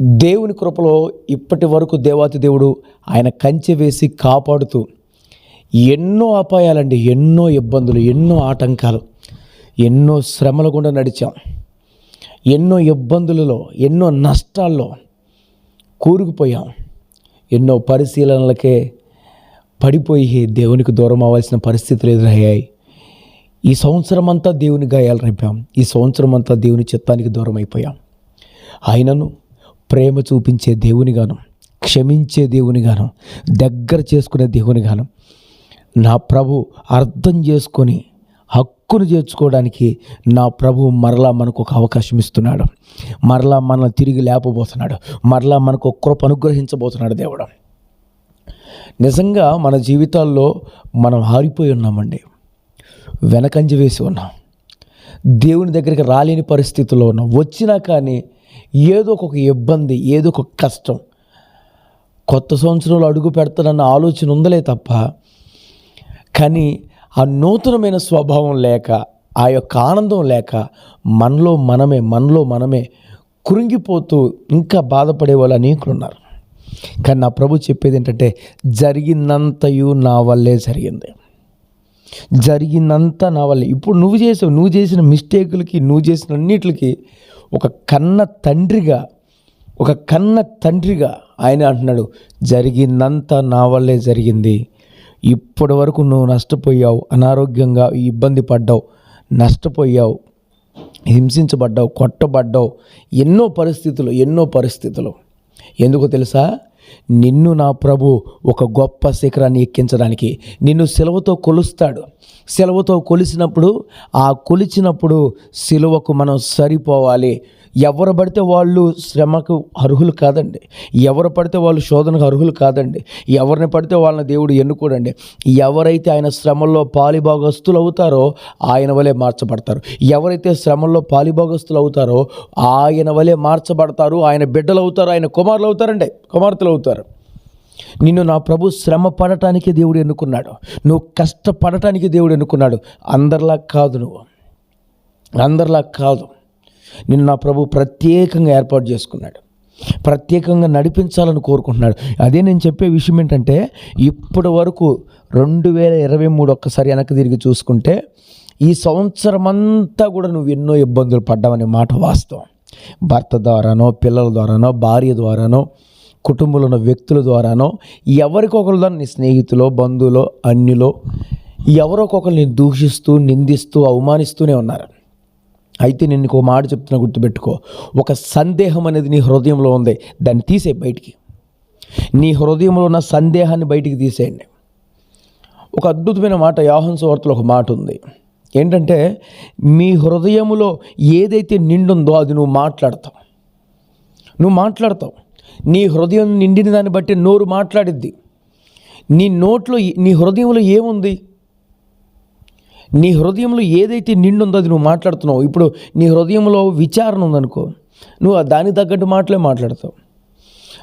దేవుని కృపలో ఇప్పటి వరకు దేవాతి దేవుడు ఆయన కంచె వేసి కాపాడుతూ ఎన్నో అపాయాలండి ఎన్నో ఇబ్బందులు ఎన్నో ఆటంకాలు ఎన్నో శ్రమల గుండా నడిచాం. ఎన్నో ఇబ్బందులలో ఎన్నో నష్టాల్లో కూరుకుపోయాం. ఎన్నో పరిశీలనలకే పడిపోయి దేవునికి దూరం అవ్వాల్సిన పరిస్థితులు ఎదురయ్యాయి. ఈ సంవత్సరం అంతా దేవుని గాయాలు రేపాం. ఈ సంవత్సరం అంతా దేవుని చిత్తానికి దూరం అయిపోయాం. ఆయనను ప్రేమ చూపించే దేవునిగాను క్షమించే దేవునిగాను దగ్గర చేసుకునే దేవునిగాను నా ప్రభు అర్థం చేసుకొని హక్కును చేర్చుకోవడానికి నా ప్రభు మరలా మనకు ఒక అవకాశం ఇస్తున్నాడు. మరలా మనల్ని తిరిగి లేపబోతున్నాడు. మరలా మనకు కృప అనుగ్రహించబోతున్నాడు దేవుడు. నిజంగా మన జీవితాల్లో మనం ఆరిపోయి ఉన్నామండి. వెనకంజ వేసి ఉన్నాం. దేవుని దగ్గరికి రాలేని పరిస్థితుల్లో ఉన్నాం. వచ్చినా కానీ ఏదో ఒక ఇబ్బంది ఏదో ఒక కష్టం. కొత్త సంవత్సరంలో అడుగు పెడతానన్న ఆలోచన ఉందలే తప్ప కానీ ఆ నూతనమైన స్వభావం లేక ఆ యొక్క ఆనందం లేక మనలో మనమే మనలో మనమే కురింగిపోతూ ఇంకా బాధపడే వాళ్ళు అనేకులు ఉన్నారు కానీ నా ప్రభు చెప్పేది ఏంటంటే జరిగినంతయు నా వల్లే జరిగింది. జరిగినంత నా వల్లే. ఇప్పుడు నువ్వు చేసావు నువ్వు చేసిన మిస్టేకులకి నువ్వు చేసిన అన్నిటికి ఒక కన్న తండ్రిగా ఒక కన్న తండ్రిగా ఆయన అంటున్నాడు జరిగిందంతా నా వల్లే జరిగింది. ఇప్పటి వరకు నువ్వు నష్టపోయావు అనారోగ్యంగా ఇబ్బంది పడ్డావు నష్టపోయావు హింసించబడ్డావు కొట్టబడ్డావు ఎన్నో పరిస్థితులు ఎన్నో పరిస్థితులు. ఎందుకో తెలుసా? నిన్ను నా ప్రభు ఒక గొప్ప శిఖరాన్ని ఎక్కించడానికి నిన్ను సెలవుతో కొలుస్తాడు. సెలవుతో కొలిసినప్పుడు ఆ కొలిచినప్పుడు సిలువకు మనం సరిపోవాలి. ఎవరు పడితే వాళ్ళు శ్రమకు అర్హులు కాదండి. ఎవరు పడితే వాళ్ళు శోధనకు అర్హులు కాదండి. ఎవరిని పడితే వాళ్ళని దేవుడు ఎన్నుకోడండి. ఎవరైతే ఆయన శ్రమల్లో పాలిభాగస్తులు అవుతారో ఆయన వలె మార్చబడతారు. ఎవరైతే శ్రమల్లో పాలిభాగస్తులు అవుతారో ఆయన వలె మార్చబడతారు. ఆయన బిడ్డలు అవుతారు. ఆయన కుమారులు అవుతారండి. కుమార్తెలు అవుతారు. నిన్ను నా ప్రభు శ్రమ పడటానికి దేవుడు ఎన్నుకున్నాడు. నువ్వు కష్టపడటానికి దేవుడు ఎన్నుకున్నాడు. అందరిలా కాదు నువ్వు. అందరిలా కాదు. నిన్ను నా ప్రభు ప్రత్యేకంగా ఏర్పాటు చేసుకున్నాడు. ప్రత్యేకంగా నడిపించాలని కోరుకుంటున్నాడు. అదే నేను చెప్పే విషయం ఏంటంటే ఇప్పటి వరకు రెండు వేల ఇరవై మూడు ఒక్కసారి వెనక్కి తిరిగి చూసుకుంటే ఈ సంవత్సరం అంతా కూడా నువ్వు ఎన్నో ఇబ్బందులు పడ్డావనే మాట వాస్తవం. భర్త ద్వారానో పిల్లల ద్వారానో భార్య ద్వారానో కుటుంబంలో ఉన్న వ్యక్తుల ద్వారానో ఎవరికొకరు నీ స్నేహితులో బంధువులో అన్యులో ఎవరొకొకరిని దూషిస్తూ నిందిస్తూ అవమానిస్తూనే ఉన్నారు. అయితే నేను ఒక మాట చెప్తున్నా గుర్తుపెట్టుకో. ఒక సందేహం అనేది నీ హృదయంలో ఉంది. దాన్ని తీసే బయటికి. నీ హృదయంలో ఉన్న సందేహాన్ని బయటికి తీసేయండి. ఒక అద్భుతమైన మాట యాహన్ సువార్తలో ఒక మాట ఉంది. ఏంటంటే మీ హృదయములో ఏదైతే నిండుందో అది నువ్వు మాట్లాడతావు. నువ్వు మాట్లాడతావు. నీ హృదయం నిండిన దాన్ని బట్టి నోరు మాట్లాడిద్ది. నీ నోట్లో నీ హృదయంలో ఏముంది? నీ హృదయంలో ఏదైతే నిండుందో అది నువ్వు మాట్లాడుతున్నావు ఇప్పుడు నీ హృదయంలో విచారణ ఉందనుకో నువ్వు దానికి తగ్గట్టు మాటలే మాట్లాడతావు.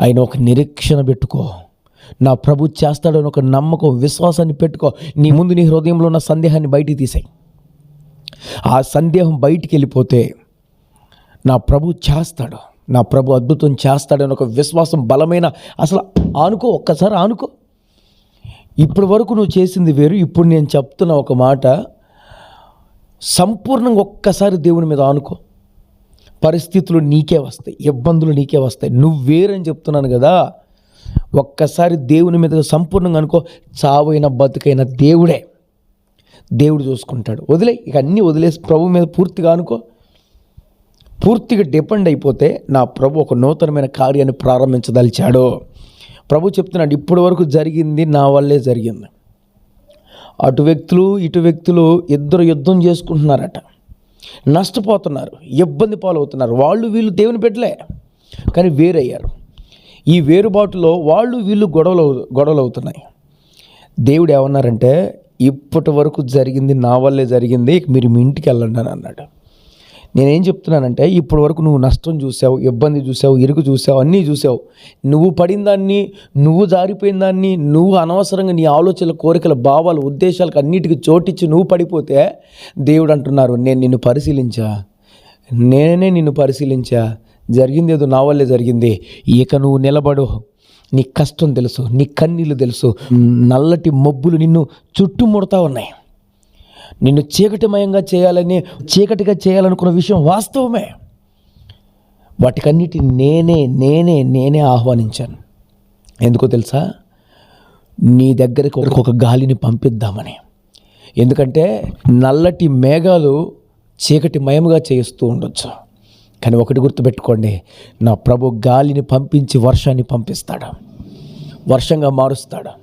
ఆయన ఒక నిరీక్షణ పెట్టుకో. నా ప్రభు చేస్తాడని ఒక నమ్మకం విశ్వాసాన్ని పెట్టుకో. నీ ముందు నీ హృదయంలో ఉన్న సందేహాన్ని బయటికి తీసాయి. ఆ సందేహం బయటికి వెళ్ళిపోతే నా ప్రభు చేస్తాడు. నా ప్రభు అద్భుతం చేస్తాడని ఒక విశ్వాసం బలమైన అసలు ఆనుకో ఒక్కసారి ఆనుకో. ఇప్పటి వరకు నువ్వు చేసింది వేరు. ఇప్పుడు నేను చెప్తున్న ఒక మాట సంపూర్ణంగా ఒక్కసారి దేవుని మీద ఆనుకో. పరిస్థితులు నీకే వస్తాయి ఇబ్బందులు నీకే వస్తాయి. నువ్వు వేరని చెప్తున్నాను కదా ఒక్కసారి దేవుని మీద సంపూర్ణంగా అనుకో. చావైన బతుకైన దేవుడే దేవుడు చూసుకుంటాడు. వదిలే ఇక అన్నీ వదిలేసి ప్రభు మీద పూర్తిగా అనుకో. పూర్తిగా డిపెండ్ అయిపోతే నా ప్రభు ఒక నూతనమైన కార్యాన్ని ప్రారంభించదలిచాడు. ప్రభు చెప్తున్నాడు ఇప్పటి వరకు జరిగింది నా వల్లే జరిగింది. అటు వ్యక్తులు ఇటు వ్యక్తులు ఇద్దరు యుద్ధం చేసుకుంటున్నారట. నష్టపోతున్నారు ఇబ్బంది పాలవుతున్నారు. వాళ్ళు వీళ్ళు దేవుని పెట్టలే కానీ వేరయ్యారు. ఈ వేరుబాటులో వాళ్ళు వీళ్ళు గొడవలు గొడవలు అవుతున్నాయి దేవుడు ఏమన్నారంటే ఇప్పటి వరకు జరిగింది నా వల్లే జరిగింది మీరు మీ ఇంటికి వెళ్ళండి అని అన్నాడు. నేనేం చెప్తున్నానంటే ఇప్పటి వరకు నువ్వు నష్టం చూసావు ఇబ్బంది చూసావు ఇరుకు చూసావు అన్నీ చూసావు. నువ్వు పడిన దాన్ని నువ్వు జారిపోయిన దాన్ని నువ్వు అనవసరంగా నీ ఆలోచనల కోరికల భావాలు ఉద్దేశాలకు అన్నిటికీ చోటిచ్చి నువ్వు పడిపోతే దేవుడు అంటున్నారు నేను నిన్ను పరిశీలించా? నేనే నిన్ను పరిశీలించా? జరిగింది ఏదో నా వల్లే జరిగింది. ఇక నువ్వు నిలబడు. నీ కష్టం తెలుసు నీ కన్నీళ్ళు తెలుసు. నల్లటి మబ్బులు నిన్ను చుట్టుముడతా ఉన్నాయి. నిన్ను చీకటిమయంగా చేయాలని చీకటిగా చేయాలనుకున్న విషయం వాస్తవమే. వాటికన్నిటి నేనే నేనే నేనే ఆహ్వానించాను. ఎందుకో తెలుసా? నీ దగ్గరికి ఒక ఒక గాలిని పంపిద్దామని. ఎందుకంటే నల్లటి మేఘాలు చీకటి మయముగా చేస్తూ ఉండొచ్చు. కానీ ఒకటి గుర్తుపెట్టుకోండి నా ప్రభు గాలిని పంపించి వర్షాన్ని పంపిస్తాడు. వర్షంగా మారుస్తాడు.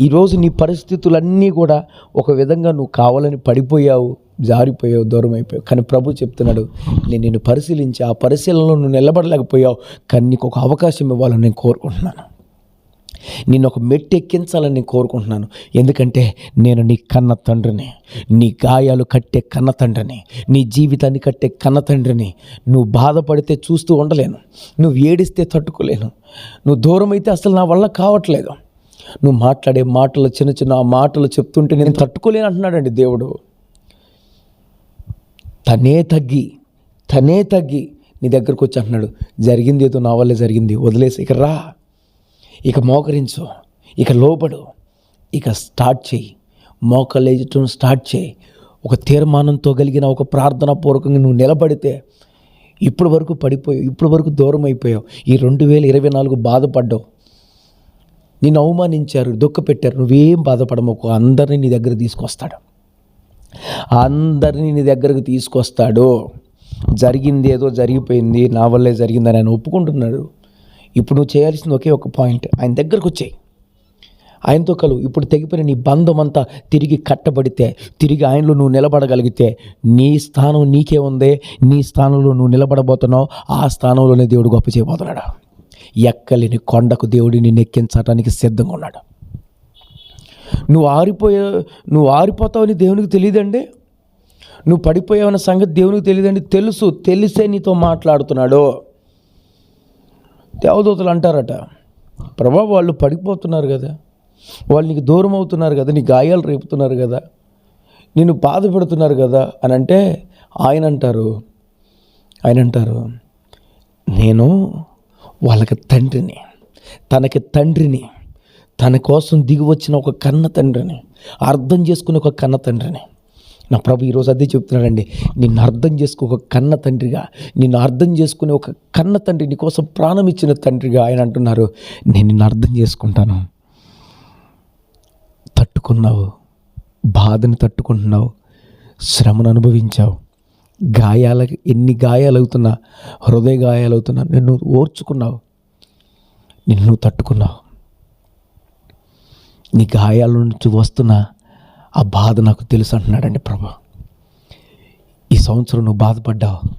ఈరోజు నీ పరిస్థితులన్నీ కూడా ఒక విధంగా నువ్వు కావాలని పడిపోయావు జారిపోయావు దూరం అయిపోయావు కానీ ప్రభు చెప్తున్నాడు నేను నిన్ను పరిశీలించి ఆ పరిశీలనలో నువ్వు నిలబడలేకపోయావు కానీ నీకు ఒక అవకాశం ఇవ్వాలని నేను కోరుకుంటున్నాను. నేను ఒక మెట్టు ఎక్కించాలని నేను కోరుకుంటున్నాను. ఎందుకంటే నేను నీ కన్న తండ్రిని నీ గాయాలు కట్టే కన్న తండ్రిని నీ జీవితాన్ని కట్టే కన్న తండ్రిని నువ్వు బాధపడితే చూస్తూ ఉండలేను. నువ్వు ఏడిస్తే తట్టుకోలేను. నువ్వు దూరం అయితే అసలు నా వల్ల కావట్లేదు. నువ్వు మాట్లాడే మాటలు చిన్న చిన్న ఆ మాటలు చెప్తుంటే నేను తట్టుకోలేను అంటున్నాడండి దేవుడు. తనే తగ్గి తనే తగ్గి నీ దగ్గరకు వచ్చి అంటున్నాడు జరిగింది ఏదో నా వల్లే జరిగింది వదిలేసి ఇక రా ఇక మోకరించు ఇక లోపడు ఇక స్టార్ట్ చేయి మోకలేయటం స్టార్ట్ చేయి. ఒక తీర్మానంతో కలిగిన ఒక ప్రార్థన పూర్వకంగా నువ్వు నిలబడితే ఇప్పటి వరకు పడిపోయావు ఇప్పటి వరకు దూరం అయిపోయావు. ఈ రెండు వేల ఇరవై నాలుగు బాధపడ్డావు. నిన్ను అవమానించారు దుఃఖపెట్టారు నువ్వేం బాధపడమోకు అందరినీ నీ దగ్గర తీసుకొస్తాడు. అందరినీ నీ దగ్గరకు తీసుకొస్తాడు. జరిగింది ఏదో జరిగిపోయింది నా వల్లే జరిగిందని ఆయన ఒప్పుకుంటున్నాడు. ఇప్పుడు నువ్వు చేయాల్సింది ఒకే ఒక పాయింట్ ఆయన దగ్గరకు వచ్చాయి. ఆయనతో కలువు ఇప్పుడు తెగిపోయిన నీ బంధం అంతా తిరిగి కట్టబడితే తిరిగి ఆయనలో నువ్వు నిలబడగలిగితే నీ స్థానం నీకే ఉంది నీ స్థానంలో నువ్వు నిలబడబోతున్నావు ఆ స్థానంలోనే దేవుడు గొప్ప చేయబోతున్నాడు? ఎక్కలేని కొండకు దేవుడిని నిన్ను ఎక్కించడానికి సిద్ధంగా ఉన్నాడు. నువ్వు ఆరిపోయే నువ్వు ఆరిపోతావని దేవునికి తెలియదండి. నువ్వు పడిపోయావన్న సంగతి దేవునికి తెలియదండి. తెలుసు తెలిసే నీతో మాట్లాడుతున్నాడు. దేవదూతలు అంటారట ప్రభా వాళ్ళు పడిపోతున్నారు కదా. వాళ్ళు నీకు దూరం అవుతున్నారు కదా నీ గాయాలు రేపుతున్నారు కదా. నిన్ను బాధపడుతున్నారు కదా అని అంటే ఆయన అంటారు. ఆయన అంటారు నేను వాళ్ళకి తండ్రిని తనకి తండ్రిని తన కోసం దిగి వచ్చిన ఒక కన్న తండ్రిని అర్థం చేసుకునే ఒక కన్న తండ్రిని. నా ప్రభు ఈరోజు అదే చెప్తున్నాడండి నిన్ను అర్థం చేసుకో ఒక కన్న తండ్రిగా నిన్ను అర్థం చేసుకునే ఒక కన్న తండ్రి నీ కోసం ప్రాణం ఇచ్చిన తండ్రిగా ఆయన అంటున్నారు. నేను నిన్ను అర్థం చేసుకుంటాను. తట్టుకున్నావు బాధను తట్టుకుంటున్నావు శ్రమను అనుభవించావు. గాయాల ఎన్ని గాయాలు అవుతున్నా హృదయ గాయాలవుతున్నా నిన్ను ఓర్చుకున్నావు. నిన్ను నువ్వు తట్టుకున్నావు. నీ గాయాల నుంచి వస్తున్న ఆ బాధ నాకు తెలుసు అంటున్నాడండి ప్రభా. ఈ సంవత్సరం నువ్వు బాధపడ్డావు.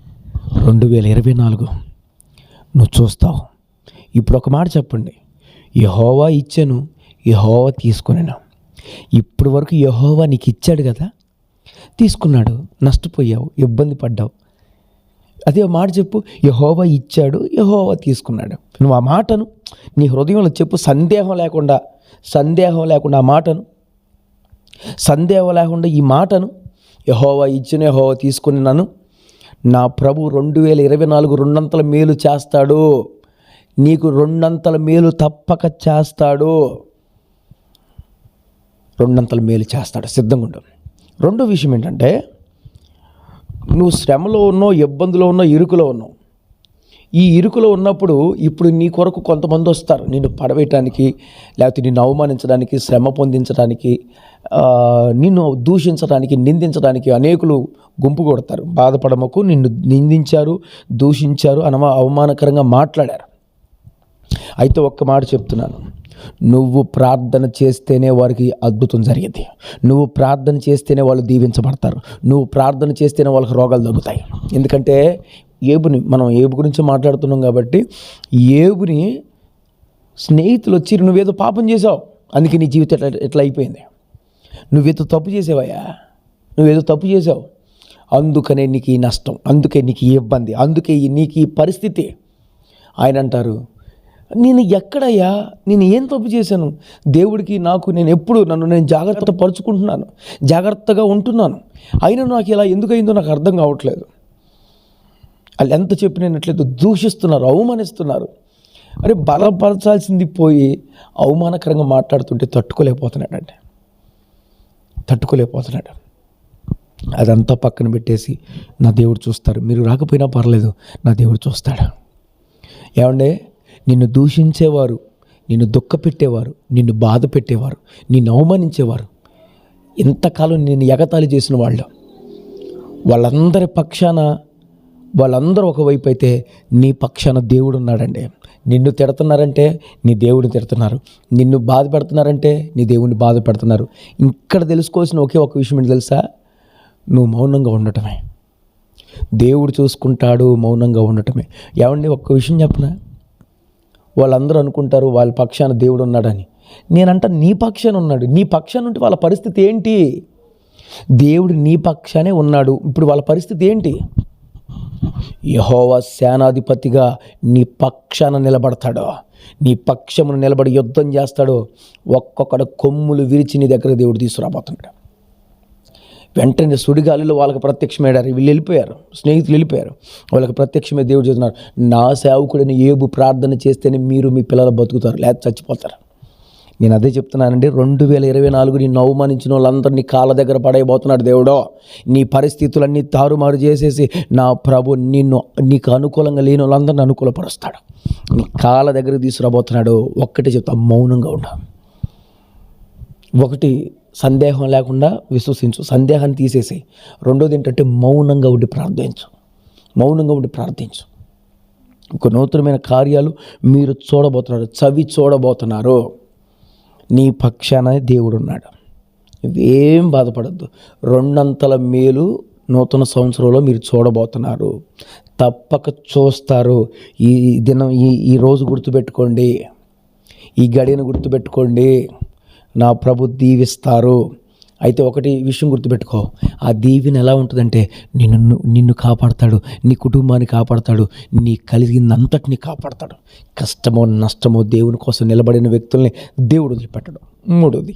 రెండు వేల ఇరవై నాలుగు నువ్వు చూస్తావు. ఇప్పుడు ఒక మాట చెప్పండి. యహోవా ఇచ్చాను యహోవా తీసుకొనినా ఇప్పటి వరకు యహోవా నీకు ఇచ్చాడు కదా? తీసుకున్నాడు. నష్టపోయావు ఇబ్బంది పడ్డావు. అదే మాట చెప్పు యహోవా ఇచ్చాడు యహోవా తీసుకున్నాడు. నువ్వు ఆ మాటను నీ హృదయంలో చెప్పు సందేహం లేకుండా సందేహం లేకుండా ఆ మాటను సందేహం లేకుండా ఈ మాటను యహోవా ఇచ్చిన యహోవా తీసుకుని నన్ను నా ప్రభు రెండు వేల ఇరవై నాలుగు రెండంతల మేలు చేస్తాడు. నీకు రెండంతల మేలు తప్పక చేస్తాడు. రెండంతల మేలు చేస్తాడు. సిద్ధంగా ఉండు. రెండో విషయం ఏంటంటే నువ్వు శ్రమలో ఉన్నావు ఇబ్బందిలో ఉన్నావు ఇరుకులో ఉన్నావు. ఈ ఇరుకులో ఉన్నప్పుడు ఇప్పుడు నీ కొరకు కొంతమంది వస్తారు. నిన్ను పడవేయటానికి లేకపోతే నిన్ను అవమానించడానికి శ్రమ పొందించడానికి నిన్ను దూషించడానికి నిందించడానికి అనేకులు గుంపు కొడతారు. బాధపడమకు నిన్ను నిందించారు దూషించారు అనవ అవమానకరంగా మాట్లాడారు. అయితే ఒక్క మాట చెప్తున్నాను. నువ్వు ప్రార్థన చేస్తేనే వారికి అద్భుతం జరిగింది. నువ్వు ప్రార్థన చేస్తేనే వాళ్ళు దీవించబడతారు. నువ్వు ప్రార్థన చేస్తేనే వాళ్ళకి రోగాలు తగ్గుతాయి. ఎందుకంటే ఏబుని మనం ఏబు గురించి మాట్లాడుతున్నాం కాబట్టి ఏబుని స్నేహితులు వచ్చి నువ్వేదో పాపం చేసావు. అందుకే నీ జీవితం ఎట్లా ఎట్లా అయిపోయింది. నువ్వేదో తప్పు చేసావయ్యా? నువ్వేదో తప్పు చేసావు. అందుకనే నీకు ఈ నష్టం అందుకే నీకు ఈ ఇబ్బంది అందుకే నీకు ఈ పరిస్థితి. ఆయన అంటారు నేను ఎక్కడయ్యా? నేను ఏం తప్పు చేశాను? దేవుడికి నాకు నేను ఎప్పుడు నన్ను నేను జాగ్రత్త పరుచుకుంటున్నాను జాగ్రత్తగా ఉంటున్నాను. అయినా నాకు ఇలా ఎందుకైందో నాకు అర్థం కావట్లేదు. వాళ్ళు ఎంత చెప్పినట్లేదు దూషిస్తున్నారు అవమానిస్తున్నారు అరే బలపరచాల్సింది పోయి అవమానకరంగా మాట్లాడుతుంటే తట్టుకోలేకపోతున్నాడండి తట్టుకోలేకపోతున్నాడు. అదంతా పక్కన పెట్టేసి నా దేవుడు చూస్తారు మీరు రాకపోయినా పర్లేదు నా దేవుడు చూస్తాడు. ఏమండే? నిన్ను దూషించేవారు నిన్ను దుఃఖ పెట్టేవారు నిన్ను బాధ పెట్టేవారు నిన్ను అవమానించేవారు. ఇంతకాలం నేను ఎగతాళి చేసిన వాళ్ళు. వాళ్ళందరి పక్షాన వాళ్ళందరూ ఒకవైపు అయితే నీ పక్షాన దేవుడు ఉన్నాడండి. నిన్ను తిడుతున్నారంటే నీ దేవుడిని తిడుతున్నారు. నిన్ను బాధ పెడుతున్నారంటే నీ దేవుడిని బాధ పెడుతున్నారు. ఇక్కడ తెలుసుకోవాల్సిన ఒకే ఒక విషయం ఏంటి తెలుసా? నువ్వు మౌనంగా ఉండటమే. దేవుడు చూసుకుంటాడు మౌనంగా ఉండటమే. ఏమండి ఒక్క విషయం చెప్పనా? వాళ్ళందరూ అనుకుంటారు వాళ్ళ పక్షాన దేవుడు ఉన్నాడని. నేనంట నీ పక్షాన ఉన్నాడు. నీ పక్షాన ఉంటే వాళ్ళ పరిస్థితి ఏంటి? దేవుడు నీ పక్షానే ఉన్నాడు. ఇప్పుడు వాళ్ళ పరిస్థితి ఏంటి? యహోవా సేనాధిపతిగా నీ పక్షాన నిలబడతాడు. నీ పక్షమును నిలబడి యుద్ధం చేస్తాడు. ఒక్కొక్కడ కొమ్ములు విరిచి నీ దగ్గర దేవుడు తీసుకురాబోతున్నాడు. వెంటనే సుడిగాలిలో వాళ్ళకి ప్రత్యక్షమయ్యారు. వీళ్ళు వెళ్ళిపోయారు. స్నేహితులు వెళ్ళిపోయారు. వాళ్ళకి ప్రత్యక్షమే దేవుడు చేస్తున్నారు నా సేవకుడిని ఏబు ప్రార్థన చేస్తేనే మీరు మీ పిల్లలు బతుకుతారు లేకపోతే చచ్చిపోతారు. నేను అదే చెప్తున్నానండి రెండు వేల ఇరవై నాలుగు నిన్ను అవమానించిన వాళ్ళందరినీ కాళ్ళ దగ్గర పడైపోతున్నాడు దేవుడో. నీ పరిస్థితులన్నీ తారుమారు చేసేసి నా ప్రభు నిన్ను నీకు అనుకూలంగా లేని వాళ్ళందరిని అనుకూలపరుస్తాడు. నీ కాళ్ళ దగ్గర తీసుకురాబోతున్నాడు. ఒక్కటే చెప్తా మౌనంగా ఉండు. ఒకటి సందేహం లేకుండా విశ్వసించు సందేహాన్ని తీసేసి రెండోది ఏంటంటే మౌనంగా ఉండి ప్రార్థించు. మౌనంగా ఉండి ప్రార్థించు. ఒక నూతనమైన కార్యాలు మీరు చూడబోతున్నారు చవి చూడబోతున్నారు. నీ పక్షాన దేవుడు ఉన్నాడు ఏం బాధపడద్దు. రెండంతల మేలు నూతన సంవత్సరంలో మీరు చూడబోతున్నారు. తప్పక చూస్తారు. ఈ దినం ఈ ఈ రోజు గుర్తుపెట్టుకోండి. ఈ గడియను గుర్తుపెట్టుకోండి. నా ప్రభు దీవిస్తారు. అయితే ఒకటి విషయం గుర్తుపెట్టుకో. ఆ దీవెన ఎలా ఉంటుందంటే నిన్ను నిన్ను కాపాడతాడు నీ కుటుంబాన్ని కాపాడతాడు నీ కలిగిందంతటిని కాపాడతాడు. కష్టమో నష్టమో దేవుని కోసం నిలబడిన వ్యక్తుల్ని దేవుడు వదిలిపెట్టడు. మూడోది